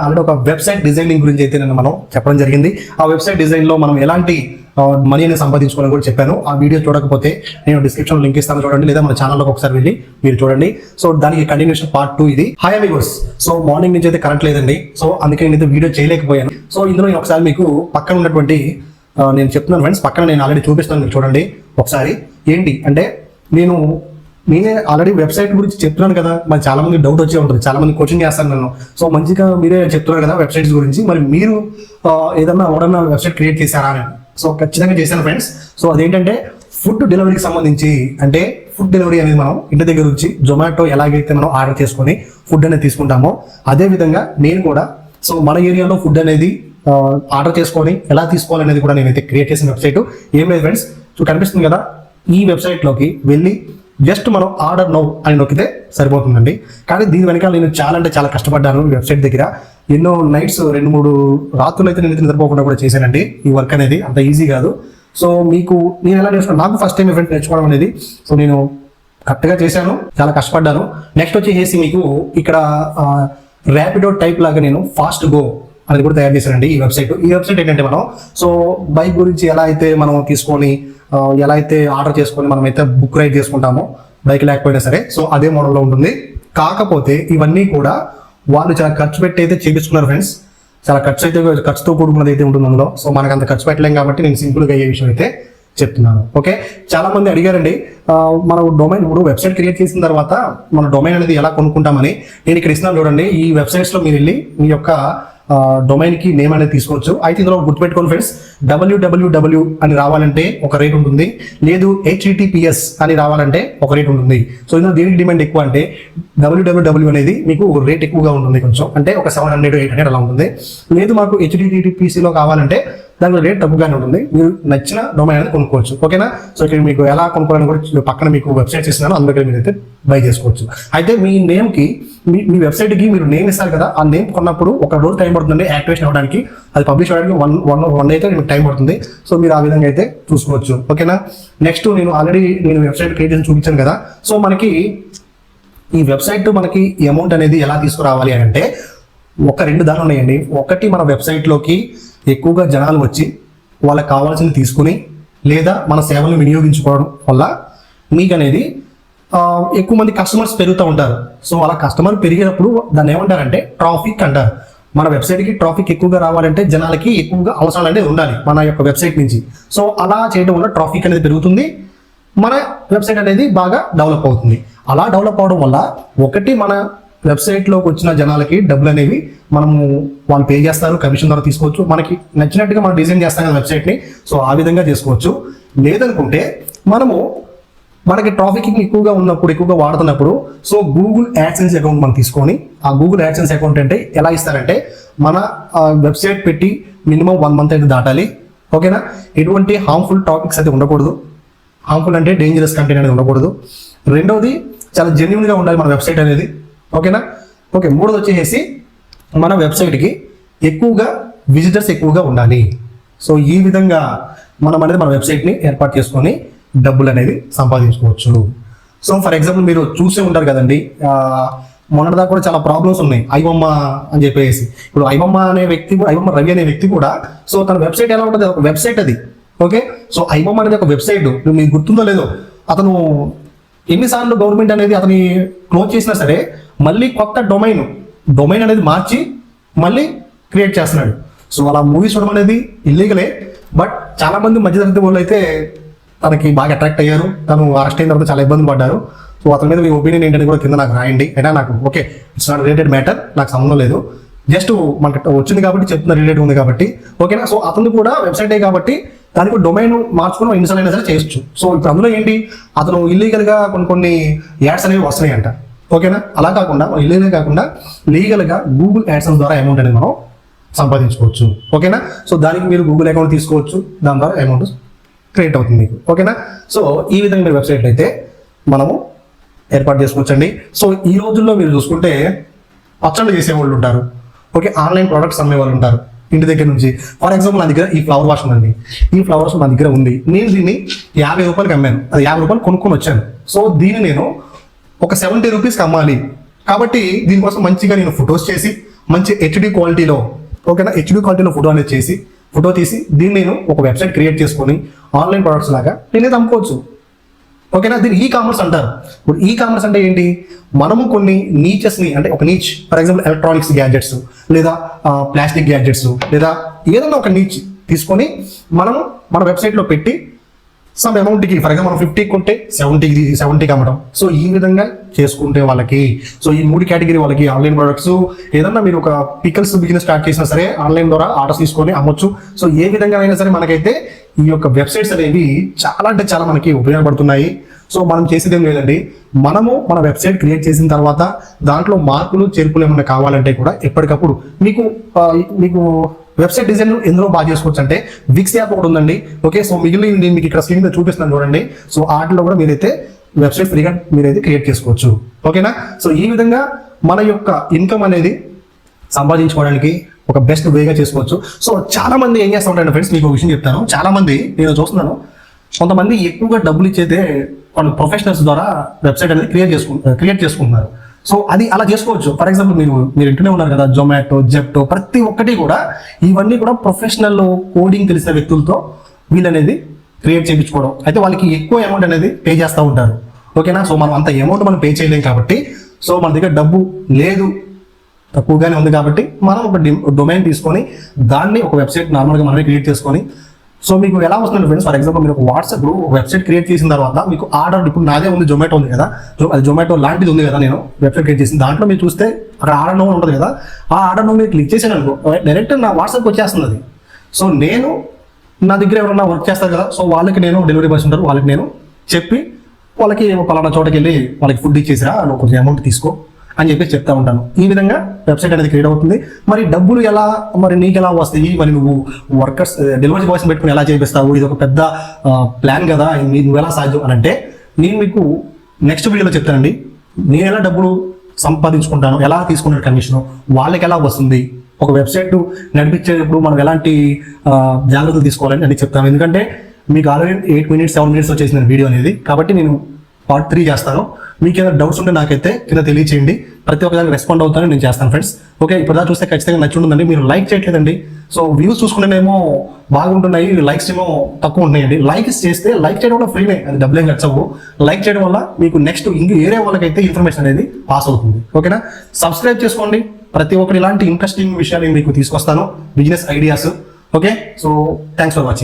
Already ఒక website designing గురించి అయితే నేను మనం చెప్పడం జరిగింది. ఆ వెబ్సైట్ డిజైన్లో మనం ఎలాంటి మనీ అనేది సంపాదించుకోవాలని కూడా చెప్పాను. ఆ వీడియో చూడకపోతే నేను డిస్క్రిప్షన్ లింక్ ఇస్తాను చూడండి లేదా మన ఛానల్లోకి ఒకసారి వెళ్ళి మీరు చూడండి. సో దానికి కంటిన్యూషన్ పార్ట్ టూ ఇది. హై అమిగోస్ సో మార్నింగ్ నుంచి అయితే కరెంట్ లేదండి. సో అందుకే నేను వీడియో చేయలేకపోయాను. సో ఇందులో నేను ఒకసారి మీకు పక్కన ఉన్నటువంటి నేను చెప్తున్నాను ఫ్రెండ్స్ పక్కన నేను ఆల్రెడీ చూపిస్తాను మీరు చూడండి. ఒకసారి ఏంటి అంటే నేను నేనే ఆల్రెడీ వెబ్సైట్ గురించి చెప్తున్నాను కదా. మరి చాలా మంది డౌట్ వచ్చే ఉంటుంది. చాలా మంది కోచింగ్ చేస్తాను నేను సో మంచిగా మీరే చెప్తున్నారు కదా వెబ్సైట్స్ గురించి. మరి మీరు ఏదన్నా ఎవడన్నా వెబ్సైట్ క్రియేట్ చేశారా అని. సో ఖచ్చితంగా చేశాను ఫ్రెండ్స్ సో అదేంటంటే ఫుడ్ డెలివరీకి సంబంధించి అంటే ఫుడ్ డెలివరీ అనేది మనం ఇంటి దగ్గర నుంచి జొమాటో ఎలాగైతే మనం ఆర్డర్ చేసుకొని ఫుడ్ అనేది తీసుకుంటామో అదే విధంగా నేను కూడా సో మన ఏరియాలో ఫుడ్ అనేది ఆర్డర్ చేసుకొని ఎలా తీసుకోవాలనేది కూడా నేనైతే క్రియేట్ చేసిన వెబ్సైట్ ఏం లేదు ఫ్రెండ్స్ సో కనిపిస్తుంది కదా ఈ వెబ్సైట్లోకి వెళ్ళి జస్ట్ మనం ఆర్డర్ నౌ అని నొక్కితే సరిపోతుందండి. కానీ దీని వెనకాల నేను చాలా అంటే చాలా కష్టపడ్డాను వెబ్సైట్ దగ్గర. ఎన్నో నైట్స్ రెండు మూడు రాత్రులు అయితే నేను నిద్రపోకుండా కూడా చేశానండి ఈ వర్క్ అనేది. అంత ఈజీ కాదు. సో మీకు నేను ఎలా నేర్చుకున్నాను నాకు ఫస్ట్ టైం ఈవెంట్ నేర్చుకోవడం అనేది. సో నేను కరెక్ట్గా చేశాను. చాలా కష్టపడ్డాను. నెక్స్ట్ వచ్చేసి మీకు ఇక్కడ ర్యాపిడో టైప్ లాగా నేను ఫాస్ట్ గో అనేది కూడా తయారు చేశానండి ఈ వెబ్సైట్. ఈ వెబ్సైట్ ఏంటంటే మనం సో బైక్ గురించి ఎలా అయితే మనం తీసుకొని ఎలా అయితే ఆర్డర్ చేసుకొని మనం అయితే బుక్ రైడ్ చేసుకుంటామో బైక్ లేకపోయినా సరే సో అదే మోడల్లో ఉంటుంది. కాకపోతే ఇవన్నీ కూడా వాళ్ళు చాలా ఖర్చు పెట్టి అయితే చేపించుకున్నారు ఫ్రెండ్స్ చాలా ఖర్చు అయితే ఖర్చుతో కూడుకున్నది అయితే ఉంటుంది అందులో. సో మనకు అంత ఖర్చు పెట్టలేం కాబట్టి నేను సింపుల్గా అయ్యే విషయం అయితే చెప్తున్నాను. ఓకే? చాలా మంది అడిగారండి మనం మన డొమైన్ ఇప్పుడు వెబ్సైట్ క్రియేట్ చేసిన తర్వాత మన డొమైన్ అనేది ఎలా కొనుక్కుంటామని. నేను ఇక్కడ ఇస్తున్నాను చూడండి ఈ వెబ్సైట్స్లో మీరు వెళ్ళి మీ యొక్క డొమైన్కి నేమ్ అనేది తీసుకోవచ్చు. అయితే ఇందులో గుర్తుపెట్టుకోండి ఫ్రెండ్స్ డబ్ల్యూడబ్ల్యూడబ్ల్యూ అని రావాలంటే ఒక రేట్ ఉంటుంది. లేదు హెచ్టిటిపిఎస్ అని రావాలంటే ఒక రేట్ ఉంటుంది. సో ఇందులో దేనికి డిమాండ్ ఎక్కువ అంటే డబ్ల్యూడబ్ల్యూడబ్ల్యూ అనేది మీకు రేట్ ఎక్కువగా ఉంటుంది కొంచెం. అంటే ఒక సెవెన్ హండ్రెడ్ ఎయిట్ హండ్రెడ్ అలా ఉంటుంది. లేదు మాకు హెచ్డిటిపిసిలో కావాలంటే దాని రేట్ తక్కువగానే ఉంటుంది. మీరు నచ్చిన డొమైన్ అనేది కొనుక్కోవచ్చు. ఓకేనా సో ఇక్కడ మీకు ఎలా కొనుక్కోవాలని కూడా పక్కన మీకు వెబ్సైట్స్ ఇస్తున్నాను అందులో మీరు అయితే బై చేసుకోవచ్చు. అయితే మీ నేమ్కి మీ మీ వెబ్సైట్కి మీరు నేమ్ ఇస్తారు కదా ఆ నేమ్ కొన్నప్పుడు ఒక రోజు టైం పడుతుంది యాక్టివేషన్ అవ్వడానికి. అది పబ్లిష్ అవ్వడానికి వన్ వన్ వన్ అయితే మీకు టైం పడుతుంది. సో మీరు ఆ విధంగా అయితే చూసుకోవచ్చు. ఓకేనా నెక్స్ట్ నేను ఆల్రెడీ నేను వెబ్సైట్ క్రియేట్ చేసి చూపించాను కదా. సో మనకి ఈ వెబ్సైట్ మనకి అమౌంట్ అనేది ఎలా తీసుకురావాలి అని అంటే ఒక రెండు దారులు ఉన్నాయండి. ఒకటి మన వెబ్సైట్లోకి ఎక్కువగా జనాలు వచ్చి వాళ్ళకి కావాల్సింది తీసుకుని లేదా మన సేవలను వినియోగించుకోవడం వల్ల మీకు అనేది ఎక్కువ మంది కస్టమర్స్ పెరుగుతూ ఉంటారు. సో అలా కస్టమర్ పెరిగినప్పుడు దాన్ని ఏమంటారంటే ట్రాఫిక్ అంటారు. మన వెబ్సైట్కి ట్రాఫిక్ ఎక్కువగా రావాలంటే జనాలకి ఎక్కువగా అవసరాలు అనేది ఉండాలి మన యొక్క వెబ్సైట్ నుంచి. సో అలా చేయడం వల్ల ట్రాఫిక్ అనేది పెరుగుతుంది. మన వెబ్సైట్ అనేది బాగా డెవలప్ అవుతుంది. అలా డెవలప్ అవడం వల్ల ఒకటి మన వెబ్సైట్లోకి వచ్చిన జనాలకి డబ్బులు అనేవి మనము వాళ్ళు పే చేస్తారు కమిషన్ ద్వారా తీసుకోవచ్చు. మనకి నచ్చినట్టుగా మనం డిజైన్ చేస్తాం కదా వెబ్సైట్ని సో ఆ విధంగా చేసుకోవచ్చు. లేదనుకుంటే మనము మనకి ట్రాఫిక్ ఎక్కువగా ఉన్నప్పుడు ఎక్కువగా వాడుతున్నప్పుడు సో గూగుల్ యాడ్సెన్స్ అకౌంట్ మనం తీసుకొని ఆ గూగుల్ యాడ్సెన్స్ అకౌంట్ అంటే ఎలా ఇస్తారంటే మన వెబ్సైట్ పెట్టి మినిమం వన్ మంత్ అయితే దాటాలి. ఓకేనా? ఎటువంటి హార్మ్ఫుల్ టాపిక్స్ అయితే ఉండకూడదు. హార్మ్ఫుల్ అంటే డేంజరస్ కంటెంట్ అనేది ఉండకూడదు. రెండవది చాలా జెన్యున్గా ఉండాలి మన వెబ్సైట్ అనేది. ఓకేనా? ఓకే మూడోది వచ్చేసి మన వెబ్సైట్కి ఎక్కువగా విజిటర్స్ ఎక్కువగా ఉండాలి. సో ఈ విధంగా మనం అనేది మన వెబ్సైట్ని ఏర్పాటు చేసుకొని డబ్బులు అనేది సంపాదించుకోవచ్చు. సో ఫర్ ఎగ్జాంపుల్ మీరు చూసే ఉంటారు కదండి మొన్నటి మొన్నటిదాకా కూడా చాలా ప్రాబ్లమ్స్ ఉన్నాయి. ఐబొమ్మ అని చెప్పేసి. ఇప్పుడు ఐబొమ్మ అనే వ్యక్తి కూడా ఐబొమ్మ రవి అనే వ్యక్తి కూడా సో తన వెబ్సైట్ ఎలా ఉంటుంది? ఒక వెబ్సైట్ అది. ఓకే? సో ఐబొమ్మ అనేది ఒక వెబ్సైట్. మీకు గుర్తుందో లేదో అతను ఎన్నిసార్లు గవర్నమెంట్ అనేది అతని క్లోజ్ చేసినా సరే మళ్ళీ కొత్త డొమైన్ డొమైన్ అనేది మార్చి మళ్ళీ క్రియేట్ చేస్తున్నాడు. సో అలా మూవీస్ చూడడం అనేది ఇల్లీగలే బట్ చాలా మంది మధ్యతరగతి వాళ్ళు అయితే తనకి బాగా అట్రాక్ట్ అయ్యారు. తను అరెస్ట్ అయిన తర్వాత చాలా ఇబ్బంది పడ్డారు. సో అతని మీద మీ ఒపీనియన్ ఏంటని కూడా కింద నాకు రాయండి. అయినా నాకు okay it's not related matter నాకు సంబంధం లేదు. జస్ట్ మనకి వచ్చింది కాబట్టి చెప్తున్న రిలేటెడ్ ఉంది కాబట్టి ఓకేనా సో అతను కూడా వెబ్సైటే కాబట్టి దానికి డొమైన్ మార్చుకుని ఇన్స్టాల్ అయినా సరే చేయొచ్చు. సో ఇప్పుడు అందులో ఏంటి? అతను ఇల్లీగల్గా కొన్ని కొన్ని యాడ్స్ అనేవి వస్తున్నాయి అంట ఓకేనా అలా కాకుండా ఇల్లీగల్ కాకుండా లీగల్గా గూగుల్ యాడ్స్ ద్వారా అమౌంట్ అనేది మనం సంపాదించుకోవచ్చు. ఓకేనా సో దానికి మీరు గూగుల్ అకౌంట్ తీసుకోవచ్చు. దాని ద్వారా అమౌంట్ క్రియేట్ అవుతుంది మీకు. ఓకేనా? సో ఈ విధంగా మీరు వెబ్సైట్ అయితే మనము ఏర్పాటు చేసుకోవచ్చండి. సో ఈ రోజుల్లో మీరు చూసుకుంటే పచ్చళ్ళు చేసే వాళ్ళు ఉంటారు. ఓకే ఆన్లైన్ ప్రోడక్ట్స్ అమ్మే వాళ్ళు ఉంటారు ఇంటి దగ్గర నుంచి. ఫర్ ఎగ్జాంపుల్ నా దగ్గర ఈ ఫ్లవర్ వాష్ ఉందండి. ఈ ఫ్లవర్ వాష్ నా దగ్గర ఉంది. నేను దీన్ని యాభై రూపాయలకి అమ్మాను. అది యాభై రూపాయలు కొనుక్కొని వచ్చాను. సో దీన్ని నేను ఒక సెవెంటీ రూపీస్కి అమ్మాలి. కాబట్టి దీనికోసం మంచిగా నేను ఫొటోస్ చేసి మంచి హెచ్డి క్వాలిటీలో ఓకేనా? హెచ్డి క్వాలిటీలో ఫోటో అనేది చేసి ఫోటో తీసి దీన్ని నేను ఒక వెబ్సైట్ క్రియేట్ చేసుకొని ఆన్లైన్ ప్రొడక్ట్స్ లాగా నేనైతే అమ్ముకోవచ్చు. ఓకేనా? దీన్ని ఈ కామర్స్ అంటారు. ఇప్పుడు ఈ కామర్స్ అంటే ఏంటి? మనము కొన్ని నీచెస్ని అంటే ఒక niche for example electronics gadgets లేదా ప్లాస్టిక్ గ్యాడ్జెట్స్ లేదా ఏదైనా ఒక నీచ్ తీసుకొని మనము మన వెబ్సైట్లో పెట్టి సమ్ అమౌంట్కి ఫర్ ఎగ్జాంపుల్ మనం ఫిఫ్టీ ఉంటే సెవెంటీకి సెవెంటీకి అమ్మడం సో ఈ విధంగా చేసుకుంటే వాళ్ళకి. సో ఈ మూడు కేటగిరీ వాళ్ళకి ఆన్లైన్ ప్రొడక్ట్స్ ఏదన్నా మీరు ఒక పికల్స్ బిజినెస్ స్టార్ట్ చేసినా సరే ఆన్లైన్ ద్వారా ఆర్డర్స్ తీసుకొని అమ్మొచ్చు. సో ఏ విధంగా అయినా సరే మనకైతే ఈ యొక్క వెబ్సైట్స్ అనేవి చాలా అంటే చాలా మనకి ఉపయోగపడుతున్నాయి. సో మనం చేసేది ఏం లేదండి. మనము మన వెబ్సైట్ క్రియేట్ చేసిన తర్వాత దాంట్లో మార్పులు చేర్పులు ఏమైనా కావాలంటే కూడా ఎప్పటికప్పుడు మీకు మీకు వెబ్సైట్ డిజైన్ ఎందులో బాగా చేసుకోవచ్చు అంటే విక్స్ యాప్ ఒకటి ఉందండి. ఓకే సో మిగిలిన నేను మీకు ఇక్కడ స్క్రీన్ మీద చూపిస్తున్నాను చూడండి. సో వాటిలో కూడా మీరైతే వెబ్సైట్ ఫ్రీగా మీరు అయితే క్రియేట్ చేసుకోవచ్చు. ఓకేనా? సో ఈ విధంగా మన యొక్క ఇన్కమ్ అనేది సంపాదించుకోవడానికి ఒక బెస్ట్ వేగా చేసుకోవచ్చు. సో చాలా మంది ఏం చేస్తూ ఫ్రెండ్స్ మీకు ఒక విషయం చెప్తాను. చాలా మంది నేను చూస్తున్నాను కొంతమంది ఎక్కువగా డబ్బులు ఇచ్చేదే వాళ్ళు ప్రొఫెషనల్స్ ద్వారా వెబ్సైట్ అనేది క్రియేట్ చేసుకు క్రియేట్ చేసుకుంటున్నారు. సో అది అలా చేసుకోవచ్చు. ఫర్ ఎగ్జాంపుల్ మీరు మీరు ఇంటనే ఉన్నారు కదా జొమాటో జెప్టో ప్రతి ఒక్కటి కూడా ఇవన్నీ కూడా ప్రొఫెషనల్ కోడింగ్ తెలిసిన వ్యక్తులతో వీళ్ళనేది క్రియేట్ చేయించుకోవడం. అయితే వాళ్ళకి ఎక్కువ అమౌంట్ అనేది పే చేస్తూ ఉంటారు. ఓకేనా సో మనం అంత అమౌంట్ మనం పే చేయలేం కాబట్టి సో మన దగ్గర డబ్బు లేదు తక్కువగానే ఉంది కాబట్టి మనం ఒక డొమైన్ తీసుకొని దాన్ని ఒక వెబ్సైట్ నార్మల్గా మనమే క్రియేట్ చేసుకొని సో మీకు ఎలా వస్తుంది ఫ్రెండ్స్ ఫర్ ఎగ్జాంపుల్ మీరు ఒక వాట్సాప్ వెబ్సైట్ క్రియేట్ చేసిన తర్వాత మీకు ఆర్డర్ ఇప్పుడు నాదే ఉంది జొమాటో ఉంది కదా? అది జొమాటో లాంటిది ఉంది కదా నేను వెబ్సైట్ క్రియేట్ చేసిన. దాంట్లో మీరు చూస్తే అక్కడ ఆర్డర్ నోన్ ఉంటుంది కదా? ఆ ఆర్డర్ నోన్ మీరు క్లిక్ చేశాను అనుకో డైరెక్ట్ నా వాట్సాప్ వచ్చేస్తుంది అది సో నేను నా దగ్గర ఎవరన్నా వర్క్ చేస్తారు కదా సో వాళ్ళకి నేను డెలివరీ బాయ్స్ ఉంటారు వాళ్ళకి నేను చెప్పి వాళ్ళకి పలానా చోటకి వెళ్ళి వాళ్ళకి ఫుడ్ ఇచ్చేసిరా నువ్వు కొంచెం అమౌంట్ తీసుకో అని చెప్పి చెప్తా ఉంటాను. ఈ విధంగా వెబ్సైట్ అనేది క్రియేట్ అవుతుంది. మరి డబ్బులు ఎలా మరి నీకు ఎలా వస్తాయి? మరి నువ్వు వర్కర్స్ డెలివరీ బాయ్స్ పెట్టుకుని ఎలా చేపిస్తావు? ఇది ఒక పెద్ద ప్లాన్ కదా నువ్వు ఎలా సాధ్యం అని అంటే నేను మీకు నెక్స్ట్ వీడియోలో చెప్తానండి. నేను ఎలా డబ్బులు సంపాదించుకుంటాను ఎలా తీసుకుంటాను కమిషన్ వాళ్ళకి ఎలా వస్తుంది? ఒక వెబ్సైట్ నడిపించేటప్పుడు మనం ఎలాంటి జాగ్రత్తలు తీసుకోవాలని అని చెప్తాను. ఎందుకంటే మీకు already eight minutes seven minutes వచ్చేసిన వీడియో అనేది. కాబట్టి నేను పార్ట్ త్రీ చేస్తాను. మీకు ఏదైనా డౌట్స్ ఉంటే నాకైతే కింద తెలియచేయండి. ప్రతి ఒక్క దానికి రెస్పాండ్ అవుతాను నేను చేస్తాను ఫ్రెండ్స్ ఓకే ఇప్పుడు దాకా చూస్తే ఖచ్చితంగా నచ్చి ఉంటుందండి మీరు లైక్ చేయట్లేదండి. సో వ్యూస్ చూసుకుంటేనేమో బాగుంటున్నాయి. లైక్స్ ఏమో తక్కువ ఉన్నాయండి లైక్స్ చేస్తే లైక్ చేయడం వల్ల ఫ్రీనే అది డబ్బులేం ఖర్చవు లైక్ చేయడం వల్ల మీకు నెక్స్ట్ ఇంక ఏరే వాళ్ళకైతే ఇన్ఫర్మేషన్ అనేది పాస్ అవుతుంది. ఓకేనా సబ్స్క్రైబ్ చేసుకోండి. ప్రతి ఒక్కరు ఇలాంటి ఇంట్రెస్టింగ్ విషయాలు మీకు తీసుకొస్తాను. Business ideas okay so thanks for watching